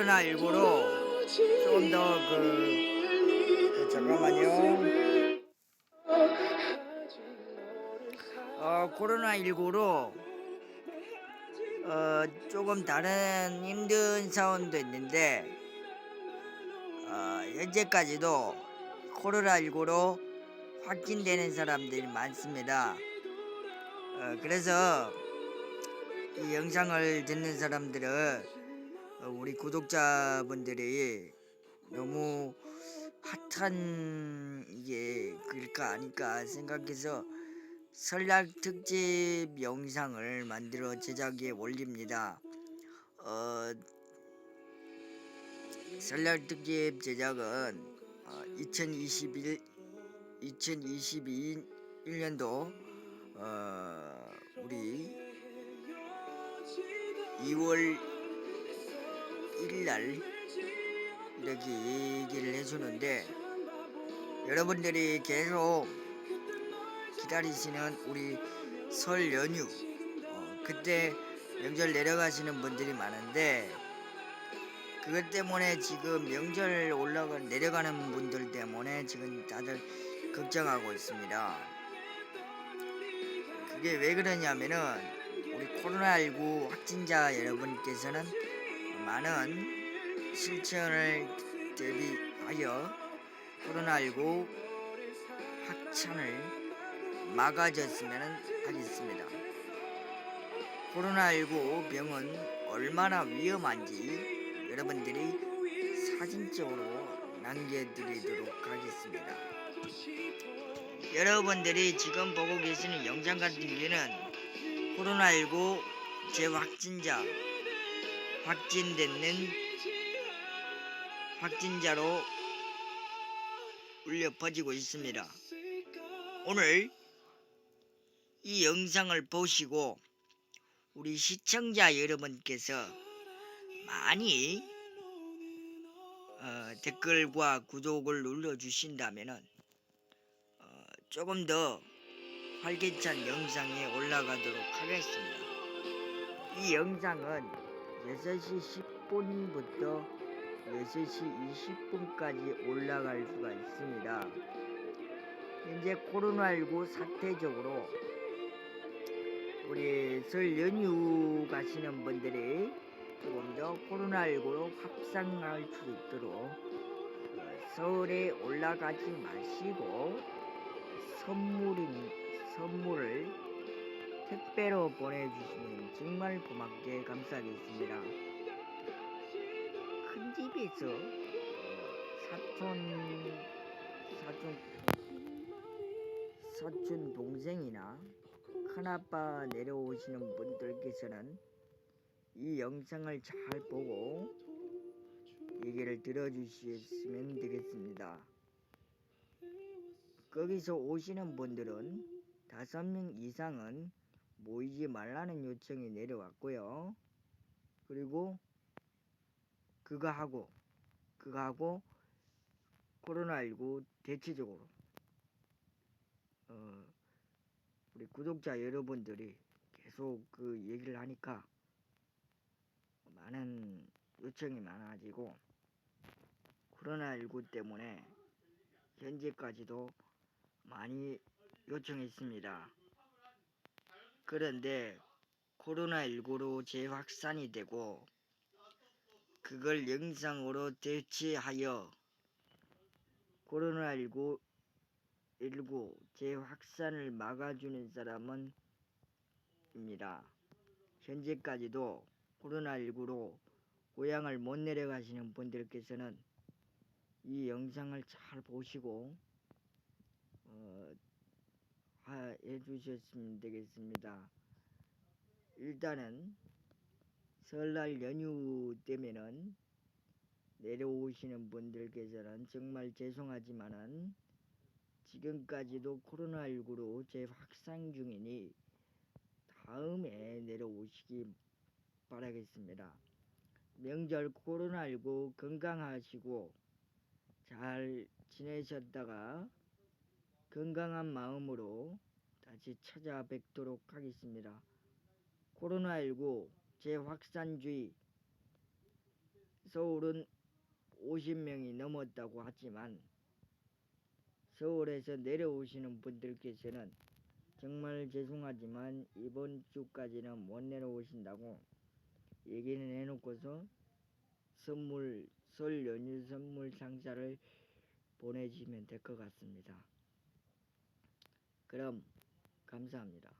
코로나19로 좀 더 그 잠깐만요. 어, 코로나19로 어, 조금 다른 힘든 사원도 있는데 어, 현재까지도 코로나19로 확진되는 사람들이 많습니다. 어, 그래서 이 영상을 듣는 사람들은 어, 우리 구독자분들이 너무 핫한 이게 글까 아닐까 생각해서 설날 특집 영상을 만들어 제작에 올립니다. 어, 설날 특집 제작은 어, 2021 2022 1년도 어, 우리 2월 1일 날 이렇게 얘기를 해주는데 여러분들이 계속 기다리시는 우리 설 연휴 어, 그때 명절 내려가시는 분들이 많은데 그것 때문에 지금 명절 올라가 내려가는 분들 때문에 지금 다들 걱정하고 있습니다. 그게 왜 그러냐면은 우리 코로나19 확진자 여러분께서는 많은 실천을 대비하여 코로나19 확산을 막아줬으면 하겠습니다. 코로나19 병은 얼마나 위험한지 여러분들이 사진적으로 남겨드리도록 하겠습니다. 여러분들이 지금 보고 계시는 영상 같은 경우는 코로나19 재확진자 확진되는 확진자로 울려 퍼지고 있습니다. 오늘 이 영상을 보시고 우리 시청자 여러분께서 많이 어, 댓글과 구독을 눌러주신다면 어, 조금 더 활기찬 영상이 올라가도록 하겠습니다. 이 영상은 6시 10분부터 6시 20분까지 올라갈 수가 있습니다. 현재 코로나19 사태적으로 우리 설 연휴 가시는 분들이 조금 더 코로나19로 확산할 수 있도록 어, 서울에 올라가지 마시고 선물인 선물을 택배로 보내주시면 정말 고맙게 감사하겠습니다. 큰 집에서 어, 사촌 사촌 사촌 동생이나 큰아빠 내려오시는 분들께서는 이 영상을 잘 보고 얘기를 들어주셨으면 되겠습니다. 거기서 오시는 분들은 다섯 명 이상은 모이지 말라는 요청이 내려왔고요. 그리고 그거 하고 그거 하고 코로나19 대체적으로 어, 우리 구독자 여러분들이 계속 그 얘기를 하니까 많은 요청이 많아지고 코로나19 때문에 현재까지도 많이 요청했습니다. 그런데 코로나19로 재확산이 되고 그걸 영상으로 대체하여 코로나19 19 재확산을 막아주는 사람은 입니다. 현재까지도 코로나19로 고향을 못 내려가시는 분들께서는 이 영상을 잘 보시고 어, 하, 해 주셨으면 되겠습니다. 일단은 설날 연휴 때면은 내려오시는 분들께서는 정말 죄송하지만은 지금까지도 코로나19로 재확산 중이니 다음에 내려오시기 바라겠습니다. 명절 코로나19 건강하시고 잘 지내셨다가 건강한 마음으로 다시 찾아뵙도록 하겠습니다. 코로나19 재확산주의 서울은 50명이 넘었다고 하지만 서울에서 내려오시는 분들께서는 정말 죄송하지만 이번 주까지는 못 내려오신다고 얘기는 해놓고서 선물 설 연휴 선물 상자를 보내주시면 될 것 같습니다. 그럼 감사합니다.